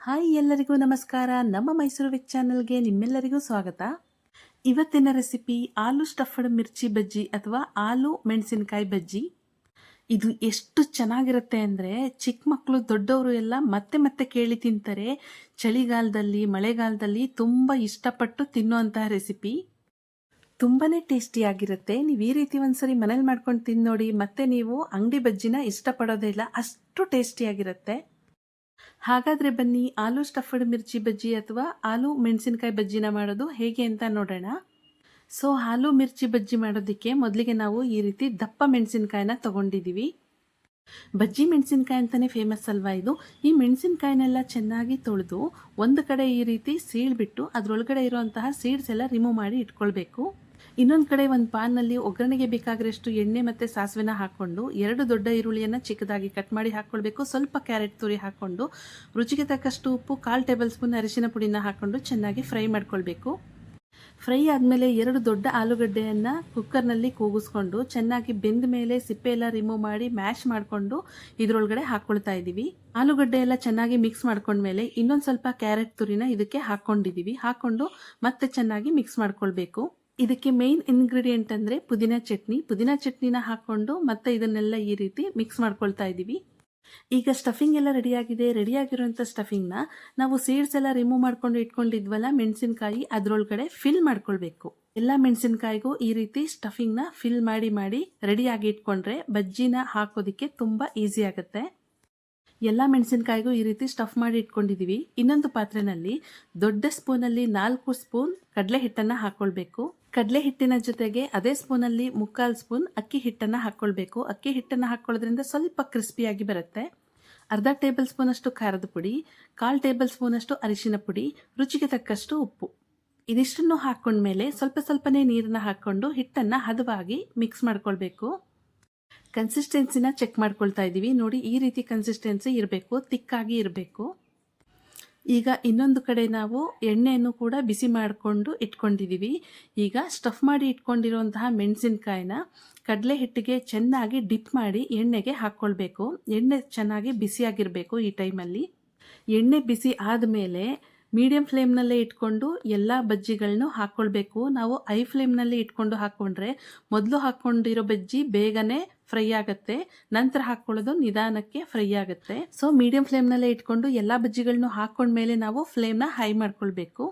Hi ಎಲ್ಲರಿಗೂ ನಮಸ್ಕಾರ. ನಮ್ಮ ಮೈಸೂರು ವೆಜ್ ಚಾನಲ್ಗೆ ನಿಮ್ಮೆಲ್ಲರಿಗೂ ಸ್ವಾಗತ. ಇವತ್ತಿನ ರೆಸಿಪಿ ಆಲೂ ಸ್ಟಫ್ಡ್ ಮಿರ್ಚಿ ಬಜ್ಜಿ ಅಥವಾ ಆಲೂ ಮೆಣಸಿನಕಾಯಿ ಬಜ್ಜಿ. ಇದು ಎಷ್ಟು ಚೆನ್ನಾಗಿರುತ್ತೆ ಅಂದರೆ ಚಿಕ್ಕ ಮಕ್ಕಳು ದೊಡ್ಡವರು ಎಲ್ಲ ಮತ್ತೆ ಮತ್ತೆ ಕೇಳಿ ತಿಂತಾರೆ. ಚಳಿಗಾಲದಲ್ಲಿ, ಮಳೆಗಾಲದಲ್ಲಿ ತುಂಬ ಇಷ್ಟಪಟ್ಟು ತಿನ್ನುವಂತಹ ರೆಸಿಪಿ. ತುಂಬಾ ಟೇಸ್ಟಿಯಾಗಿರುತ್ತೆ ನೀವು ಈ ರೀತಿ ಒಂದ್ಸರಿ ಮನೇಲಿ ಮಾಡ್ಕೊಂಡು ತಿನ್ನೋಡಿ ನೋಡಿ ಮತ್ತೆ ನೀವು ಅಂಗಡಿ ಬಜ್ಜಿನ ಇಷ್ಟಪಡೋದೇ ಇಲ್ಲ. ಅಷ್ಟು ಟೇಸ್ಟಿಯಾಗಿರುತ್ತೆ ಹಾಗಾದರೆ ಬನ್ನಿ, ಆಲೂ ಸ್ಟಫಡ್ ಮಿರ್ಚಿ ಬಜ್ಜಿ ಅಥವಾ ಆಲೂ ಮೆಣಸಿನಕಾಯಿ ಬಜ್ಜಿನ ಮಾಡೋದು ಹೇಗೆ ಅಂತ ನೋಡೋಣ. ಸೊ ಆಲೂ ಮಿರ್ಚಿ ಬಜ್ಜಿ ಮಾಡೋದಕ್ಕೆ ಮೊದಲಿಗೆ ನಾವು ಈ ರೀತಿ ದಪ್ಪ ಮೆಣಸಿನಕಾಯಿನ ತಗೊಂಡಿದ್ದೀವಿ ಬಜ್ಜಿ ಮೆಣಸಿನಕಾಯಿ ಅಂತಲೇ ಫೇಮಸ್ ಅಲ್ವಾ ಇದು? ಈ ಮೆಣಸಿನಕಾಯಿನೆಲ್ಲ ಚೆನ್ನಾಗಿ ತೊಳೆದು ಒಂದು ಕಡೆ ಈ ರೀತಿ ಸೀಳ್ಬಿಟ್ಟು ಅದರೊಳಗಡೆ ಇರುವಂತಹ ಸೀಡ್ಸ್ ಎಲ್ಲ ರಿಮೂವ್ ಮಾಡಿ ಇಟ್ಕೊಳ್ಬೇಕು. ಇನ್ನೊಂದು ಕಡೆ ಒಂದು ಪಾನ್ನಲ್ಲಿ ಒಗ್ಗರಣೆಗೆ ಬೇಕಾಗಿರೋಷ್ಟು ಎಣ್ಣೆ ಮತ್ತು ಸಾಸಿವೆನ ಹಾಕ್ಕೊಂಡು ಎರಡು ದೊಡ್ಡ ಈರುಳ್ಳಿಯನ್ನು ಚಿಕ್ಕದಾಗಿ ಕಟ್ ಮಾಡಿ ಹಾಕ್ಕೊಳ್ಬೇಕು ಸ್ವಲ್ಪ ಕ್ಯಾರೆಟ್ ತುರಿ ಹಾಕ್ಕೊಂಡು ರುಚಿಗೆ ತಕ್ಕಷ್ಟು ಉಪ್ಪು, ಕಾಲು ಟೇಬಲ್ ಸ್ಪೂನ್ ಅರಿಶಿನ ಪುಡಿನ ಹಾಕ್ಕೊಂಡು ಚೆನ್ನಾಗಿ ಫ್ರೈ ಮಾಡ್ಕೊಳ್ಬೇಕು. ಫ್ರೈ ಆದಮೇಲೆ ಎರಡು ದೊಡ್ಡ ಆಲೂಗಡ್ಡೆಯನ್ನು ಕುಕ್ಕರ್ನಲ್ಲಿ ಕೂಗಿಸ್ಕೊಂಡು ಚೆನ್ನಾಗಿ ಬೆಂದ ಮೇಲೆ ಸಿಪ್ಪೆ ಎಲ್ಲ ರಿಮೂವ್ ಮಾಡಿ ಮ್ಯಾಶ್ ಮಾಡಿಕೊಂಡು ಇದರೊಳಗಡೆ ಹಾಕ್ಕೊಳ್ತಾ ಇದ್ದೀವಿ ಆಲೂಗಡ್ಡೆ ಎಲ್ಲ ಚೆನ್ನಾಗಿ ಮಿಕ್ಸ್ ಮಾಡ್ಕೊಂಡ್ಮೇಲೆ ಇನ್ನೊಂದು ಸ್ವಲ್ಪ ಕ್ಯಾರೆಟ್ ತುರಿನ ಇದಕ್ಕೆ ಹಾಕ್ಕೊಂಡಿದ್ದೀವಿ ಹಾಕ್ಕೊಂಡು ಮತ್ತೆ ಚೆನ್ನಾಗಿ ಮಿಕ್ಸ್ ಮಾಡ್ಕೊಳ್ಬೇಕು. ಇದಕ್ಕೆ ಮೇನ್ ಇಂಗ್ರೀಡಿಯೆಂಟ್ ಅಂದರೆ ಪುದೀನ ಚಟ್ನಿ. ಪುದೀನ ಚಟ್ನಿನ ಹಾಕ್ಕೊಂಡು ಮತ್ತೆ ಇದನ್ನೆಲ್ಲ ಈ ರೀತಿ ಮಿಕ್ಸ್ ಮಾಡ್ಕೊಳ್ತಾ ಇದ್ದೀವಿ. ಈಗ ಸ್ಟಫಿಂಗ್ ಎಲ್ಲ ರೆಡಿಯಾಗಿದೆ ರೆಡಿಯಾಗಿರುವಂಥ ಸ್ಟಫಿಂಗ್ನ ನಾವು ಸೀಡ್ಸ್ ಎಲ್ಲ ರಿಮೂವ್ ಮಾಡ್ಕೊಂಡು ಇಟ್ಕೊಂಡಿದ್ವಲ್ಲ ಮೆಣಸಿನಕಾಯಿ, ಅದರೊಳಗಡೆ ಫಿಲ್ ಮಾಡ್ಕೊಳ್ಬೇಕು. ಎಲ್ಲ ಮೆಣಸಿನಕಾಯಿಗೂ ಈ ರೀತಿ ಸ್ಟಫಿಂಗ್ನ ಫಿಲ್ ಮಾಡಿ ಮಾಡಿ ರೆಡಿಯಾಗಿ ಇಟ್ಕೊಂಡ್ರೆ ಬಜ್ಜಿನ ಹಾಕೋದಿಕ್ಕೆ ತುಂಬ ಈಸಿ ಆಗುತ್ತೆ. ಎಲ್ಲ ಮೆಣಸಿನಕಾಯಿಗೂ ಈ ರೀತಿ ಸ್ಟಫ್ ಮಾಡಿ ಇಟ್ಕೊಂಡಿದ್ದೀವಿ. ಇನ್ನೊಂದು ಪಾತ್ರೆನಲ್ಲಿ ದೊಡ್ಡ ಸ್ಪೂನಲ್ಲಿ ನಾಲ್ಕು ಸ್ಪೂನ್ ಕಡಲೆ ಹಿಟ್ಟನ್ನು ಹಾಕ್ಕೊಳ್ಬೇಕು ಕಡಲೆ ಹಿಟ್ಟಿನ ಜೊತೆಗೆ ಅದೇ ಸ್ಪೂನಲ್ಲಿ ಮುಕ್ಕಾಲು ಸ್ಪೂನ್ ಅಕ್ಕಿ ಹಿಟ್ಟನ್ನು ಹಾಕ್ಕೊಳ್ಬೇಕು ಅಕ್ಕಿ ಹಿಟ್ಟನ್ನು ಹಾಕ್ಕೊಳ್ಳೋದ್ರಿಂದ ಸ್ವಲ್ಪ ಕ್ರಿಸ್ಪಿಯಾಗಿ ಬರುತ್ತೆ. ಅರ್ಧ ಟೇಬಲ್ ಸ್ಪೂನಷ್ಟು ಖಾರದ ಪುಡಿ, ಕಾಲು ಟೇಬಲ್ ಸ್ಪೂನಷ್ಟು ಅರಿಶಿನ ಪುಡಿ, ರುಚಿಗೆ ತಕ್ಕಷ್ಟು ಉಪ್ಪು. ಇದಿಷ್ಟನ್ನು ಹಾಕ್ಕೊಂಡ್ಮೇಲೆ ಸ್ವಲ್ಪ ಸ್ವಲ್ಪನೇ ನೀರನ್ನ ಹಾಕ್ಕೊಂಡು ಹಿಟ್ಟನ್ನು ಹದವಾಗಿ ಮಿಕ್ಸ್ ಮಾಡ್ಕೊಳ್ಬೇಕು. ಕನ್ಸಿಸ್ಟೆನ್ಸಿನ ಚೆಕ್ ಮಾಡ್ಕೊಳ್ತಾ ಇದ್ದೀವಿ ನೋಡಿ, ಈ ರೀತಿ ಕನ್ಸಿಸ್ಟೆನ್ಸಿ ಇರಬೇಕು, ತಿಕ್ಕಾಗಿ ಇರಬೇಕು. ಈಗ ಇನ್ನೊಂದು ಕಡೆ ನಾವು ಎಣ್ಣೆಯನ್ನು ಕೂಡ ಬಿಸಿ ಮಾಡಿಕೊಂಡು ಇಟ್ಕೊಂಡಿದ್ದೀವಿ ಈಗ ಸ್ಟಫ್ ಮಾಡಿ ಇಟ್ಕೊಂಡಿರುವಂತಹ ಮೆಣಸಿನ್ಕಾಯಿನ ಕಡಲೆ ಹಿಟ್ಟಿಗೆ ಚೆನ್ನಾಗಿ ಡಿಪ್ ಮಾಡಿ ಎಣ್ಣೆಗೆ ಹಾಕ್ಕೊಳ್ಬೇಕು ಎಣ್ಣೆ ಚೆನ್ನಾಗಿ ಬಿಸಿಯಾಗಿರಬೇಕು ಈ ಟೈಮಲ್ಲಿ. ಎಣ್ಣೆ ಬಿಸಿ ಆದಮೇಲೆ ಮೀಡಿಯಂ ಫ್ಲೇಮ್ನಲ್ಲೇ ಇಟ್ಕೊಂಡು ಎಲ್ಲ ಬಜ್ಜಿಗಳನ್ನು ಹಾಕ್ಕೊಳ್ಬೇಕು ನಾವು ಐ ಫ್ಲೇಮ್ನಲ್ಲಿ ಇಟ್ಕೊಂಡು ಹಾಕ್ಕೊಂಡ್ರೆ ಮೊದಲು ಹಾಕ್ಕೊಂಡಿರೋ ಬಜ್ಜಿ ಬೇಗನೆ ಫ್ರೈ ಆಗುತ್ತೆ. ನಂತರ ಹಾಕೊಳ್ಳೋದು ನಿಧಾನಕ್ಕೆ ಫ್ರೈ ಆಗುತ್ತೆ. ಸೊ ಮೀಡಿಯಂ ಫ್ಲೇಮ್ನಲ್ಲೇ ಇಟ್ಕೊಂಡು ಎಲ್ಲ ಬಜ್ಜಿಗಳನ್ನೂ ಹಾಕ್ಕೊಂಡ್ಮೇಲೆ ನಾವು ಫ್ಲೇಮ್ನ ಹೈ ಮಾಡ್ಕೊಳ್ಬೇಕು.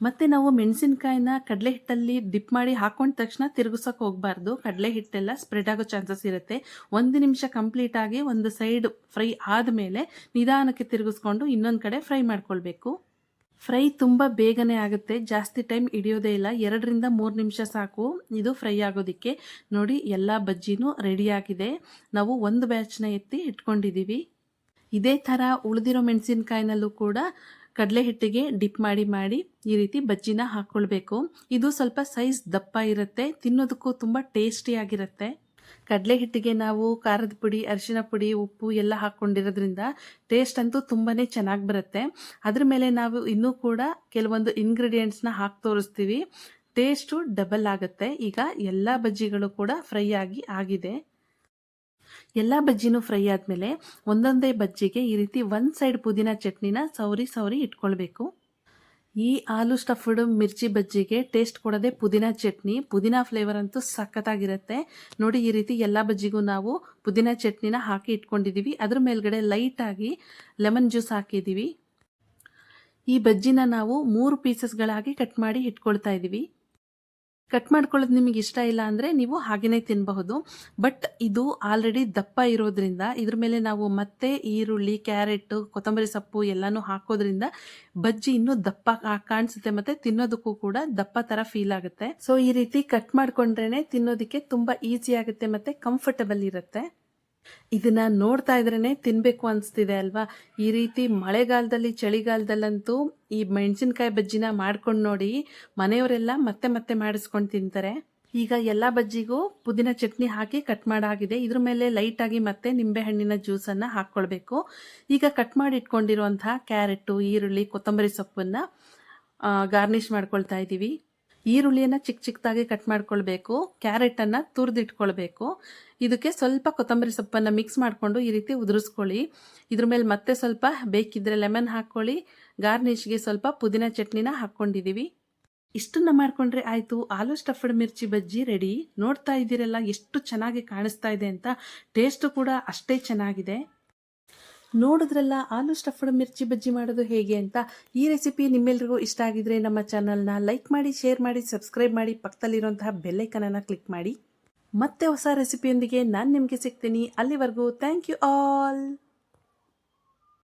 ಮತ್ತೆ ನಾವು ಮೆಣಸಿನಕಾಯಿನ ಕಡಲೆ ಹಿಟ್ಟಲ್ಲಿ ಡಿಪ್ ಮಾಡಿ ಹಾಕೊಂಡ ತಕ್ಷಣ ತಿರುಗಿಸೋಕೆ ಹೋಗಬಾರ್ದು. ಕಡಲೆ ಹಿಟ್ಟೆಲ್ಲ ಸ್ಪ್ರೆಡ್ ಆಗೋ ಚಾನ್ಸಸ್ ಇರುತ್ತೆ. ಒಂದು ನಿಮಿಷ ಕಂಪ್ಲೀಟ್ ಆಗಿ ಒಂದು ಸೈಡ್ ಫ್ರೈ ಆದಮೇಲೆ ನಿಧಾನಕ್ಕೆ ತಿರುಗಿಸ್ಕೊಂಡು ಇನ್ನೊಂದು ಕಡೆ ಫ್ರೈ ಮಾಡ್ಕೊಳ್ಬೇಕು. ಫ್ರೈ ತುಂಬ ಬೇಗನೆ ಆಗುತ್ತೆ, ಜಾಸ್ತಿ ಟೈಮ್ ಹಿಡಿಯೋದೇ ಇಲ್ಲ, ಎರಡರಿಂದ ಮೂರು ನಿಮಿಷ ಸಾಕು. ಇದು ಫ್ರೈ ಆಗೋದಕ್ಕೆ. ನೋಡಿ, ಎಲ್ಲ ಬಜ್ಜಿನೂ ರೆಡಿಯಾಗಿದೆ ನಾವು ಒಂದು ಬ್ಯಾಚ್ನ ಎತ್ತಿ ಇಟ್ಕೊಂಡಿದ್ದೀವಿ ಇದೇ ಥರ ಉಳಿದಿರೋ ಮೆಣಸಿನ್ಕಾಯಿನಲ್ಲೂ ಕೂಡ ಕಡಲೆ ಹಿಟ್ಟಿಗೆ ಡಿಪ್ ಮಾಡಿ ಮಾಡಿ ಈ ರೀತಿ ಬಜ್ಜಿನ ಹಾಕ್ಕೊಳ್ಬೇಕು. ಇದು ಸ್ವಲ್ಪ ಸೈಜ್ ದಪ್ಪ ಇರುತ್ತೆ, ತಿನ್ನೋದಕ್ಕೂ ತುಂಬ ಟೇಸ್ಟಿಯಾಗಿರುತ್ತೆ ಕಡಲೆ ಹಿಟ್ಟಿಗೆ ನಾವು ಖಾರದ ಪುಡಿ, ಅರಿಶಿನ ಪುಡಿ, ಉಪ್ಪು ಎಲ್ಲ ಹಾಕ್ಕೊಂಡಿರೋದ್ರಿಂದ ಟೇಸ್ಟ್ ಅಂತೂ ತುಂಬಾ ಚೆನ್ನಾಗಿ ಬರುತ್ತೆ. ಅದ್ರ ಮೇಲೆ ನಾವು ಇನ್ನೂ ಕೂಡ ಕೆಲವೊಂದು ಇಂಗ್ರೀಡಿಯೆಂಟ್ಸ್ನ ಹಾಕಿ ತೋರಿಸ್ತೀವಿ. ಟೇಸ್ಟು ಡಬಲ್ ಆಗುತ್ತೆ. ಈಗ ಎಲ್ಲ ಬಜ್ಜಿಗಳು ಕೂಡ ಫ್ರೈ ಆಗಿ ಆಗಿದೆ. ಎಲ್ಲ ಬಜ್ಜಿನೂ ಫ್ರೈ ಆದಮೇಲೆ ಒಂದೊಂದೇ ಬಜ್ಜಿಗೆ ಈ ರೀತಿ ಒಂದು ಸೈಡ್ ಪುದೀನ ಚಟ್ನಿನ ಸೌರಿ ಸೌರಿ ಇಟ್ಕೊಳ್ಬೇಕು. ಈ ಆಲೂ ಸ್ಟಫ್ಡ್ ಮಿರ್ಚಿ ಬಜ್ಜಿಗೆ ಟೇಸ್ಟ್ ಕೊಡೋದೆ ಪುದೀನ ಚಟ್ನಿ. ಪುದೀನ ಫ್ಲೇವರ್ ಅಂತೂ ಸಖತ್ತಾಗಿರುತ್ತೆ. ನೋಡಿ ಈ ರೀತಿ ಎಲ್ಲ ಬಜ್ಜಿಗೂ ನಾವು ಪುದೀನ ಚಟ್ನಿನ ಹಾಕಿ ಇಟ್ಕೊಂಡಿದ್ದೀವಿ ಅದ್ರ ಮೇಲ್ಗಡೆ ಲೈಟಾಗಿ ಲೆಮನ್ ಜ್ಯೂಸ್ ಹಾಕಿದ್ದೀವಿ ಈ ಬಜ್ಜಿನ ನಾವು ಮೂರು ಪೀಸಸ್ಗಳಾಗಿ ಕಟ್ ಮಾಡಿ ಇಟ್ಕೊಳ್ತಾ ಇದ್ದೀವಿ ಕಟ್ ಮಾಡ್ಕೊಳ್ಳೋದು ನಿಮಗೆ ಇಷ್ಟ ಇಲ್ಲ ಅಂದರೆ ನೀವು ಹಾಗೆಯೇ ತಿನ್ನಬಹುದು ಬಟ್ ಇದು ಆಲ್ರೆಡಿ ದಪ್ಪ ಇರೋದ್ರಿಂದ, ಇದ್ರ ಮೇಲೆ ನಾವು ಮತ್ತೆ ಈರುಳ್ಳಿ ಕ್ಯಾರೆಟ್ ಕೊತ್ತಂಬರಿ ಸೊಪ್ಪು ಎಲ್ಲನೂ ಹಾಕೋದ್ರಿಂದ ಬಜ್ಜಿ ಇನ್ನೂ ದಪ್ಪ ಕಾಣಿಸುತ್ತೆ ಮತ್ತು ತಿನ್ನೋದಕ್ಕೂ ಕೂಡ ದಪ್ಪ ಥರ ಫೀಲ್ ಆಗುತ್ತೆ. ಸೊ ಈ ರೀತಿ ಕಟ್ ಮಾಡ್ಕೊಂಡ್ರೇ ತಿನ್ನೋದಕ್ಕೆ ತುಂಬ ಈಸಿ ಆಗುತ್ತೆ ಮತ್ತು ಕಂಫರ್ಟಬಲ್ ಇರುತ್ತೆ. ಇದನ್ನ ನೋಡ್ತಾ ಇದ್ರೇ ತಿನ್ನಬೇಕು ಅನಿಸ್ತಿದೆ ಅಲ್ವಾ? ಈ ರೀತಿ ಮಳೆಗಾಲದಲ್ಲಿ, ಚಳಿಗಾಲದಲ್ಲಂತೂ ಈ ಮೆಣಸಿನ್ಕಾಯಿ ಬಜ್ಜಿನ ಮಾಡ್ಕೊಂಡು ನೋಡಿ ಮನೆಯವರೆಲ್ಲ ಮತ್ತೆ ಮತ್ತೆ ಮಾಡಿಸ್ಕೊಂಡು ತಿಂತಾರೆ. ಈಗ ಎಲ್ಲ ಬಜ್ಜಿಗೂ ಪುದೀನ ಚಟ್ನಿ ಹಾಕಿ ಕಟ್ ಮಾಡಾಗಿದೆ. ಇದ್ರ ಮೇಲೆ ಲೈಟಾಗಿ ಮತ್ತೆ ನಿಂಬೆಹಣ್ಣಿನ ಜ್ಯೂಸನ್ನು ಹಾಕ್ಕೊಳ್ಬೇಕು ಈಗ ಕಟ್ ಮಾಡಿ ಇಟ್ಕೊಂಡಿರುವಂತಹ ಕ್ಯಾರೆಟು, ಈರುಳ್ಳಿ, ಕೊತ್ತಂಬರಿ ಸೊಪ್ಪನ್ನು ಗಾರ್ನಿಷ್ ಮಾಡ್ಕೊಳ್ತಾ ಇದ್ದೀವಿ ಈರುಳ್ಳಿಯನ್ನು ಚಿಕ್ಕ ಚಿಕ್ಕದಾಗಿ ಕಟ್ ಮಾಡ್ಕೊಳ್ಬೇಕು, ಕ್ಯಾರೆಟನ್ನು ತುರಿದಿಟ್ಕೊಳ್ಬೇಕು. ಇದಕ್ಕೆ ಸ್ವಲ್ಪ ಕೊತ್ತಂಬರಿ ಸೊಪ್ಪನ್ನು ಮಿಕ್ಸ್ ಮಾಡಿಕೊಂಡು ಈ ರೀತಿ ಉದುರಿಸ್ಕೊಳ್ಳಿ. ಇದ್ರ ಮೇಲೆ ಮತ್ತೆ ಸ್ವಲ್ಪ ಬೇಕಿದ್ರೆ ಲೆಮನ್ ಹಾಕ್ಕೊಳ್ಳಿ. ಗಾರ್ನಿಷ್ಗೆ ಸ್ವಲ್ಪ ಪುದೀನ ಚಟ್ನಿನ ಹಾಕ್ಕೊಂಡಿದ್ದೀವಿ ಇಷ್ಟನ್ನ ಮಾಡ್ಕೊಂಡ್ರೆ ಆಯಿತು. ಆಲೂ ಸ್ಟಫಡ್ ಮಿರ್ಚಿ ಬಜ್ಜಿ ರೆಡಿ ನೋಡ್ತಾ ಇದ್ದೀರಲ್ಲ, ಎಷ್ಟು ಚೆನ್ನಾಗಿ ಕಾಣಿಸ್ತಾ ಇದೆ ಅಂತ. ಟೇಸ್ಟು ಕೂಡ ಅಷ್ಟೇ ಚೆನ್ನಾಗಿದೆ. ನೋಡಿದ್ರಲ್ಲ, ಆಲೂ ಸ್ಟಫ್ಡ್ ಮಿರ್ಚಿ ಬಜ್ಜಿ ಮಾಡೋದು ಹೇಗೆ ಅಂತ ಈ ರೆಸಿಪಿ ನಿಮ್ಮೆಲ್ರಿಗೂ ಇಷ್ಟ ಆಗಿದ್ರೆ ನಮ್ಮ ಚಾನಲ್ನ ಲೈಕ್ ಮಾಡಿ ಶೇರ್ ಮಾಡಿ ಸಬ್ಸ್ಕ್ರೈಬ್ ಮಾಡಿ, ಪಕ್ಕದಲ್ಲಿರುವಂತಹ ಬೆಲ್ಲೈಕನನ್ನು ಕ್ಲಿಕ್ ಮಾಡಿ. ಮತ್ತೆ ಹೊಸ ರೆಸಿಪಿಯೊಂದಿಗೆ ನಾನು ನಿಮಗೆ ಸಿಗ್ತೀನಿ. ಅಲ್ಲಿವರೆಗೂ ಥ್ಯಾಂಕ್ ಯು ಆಲ್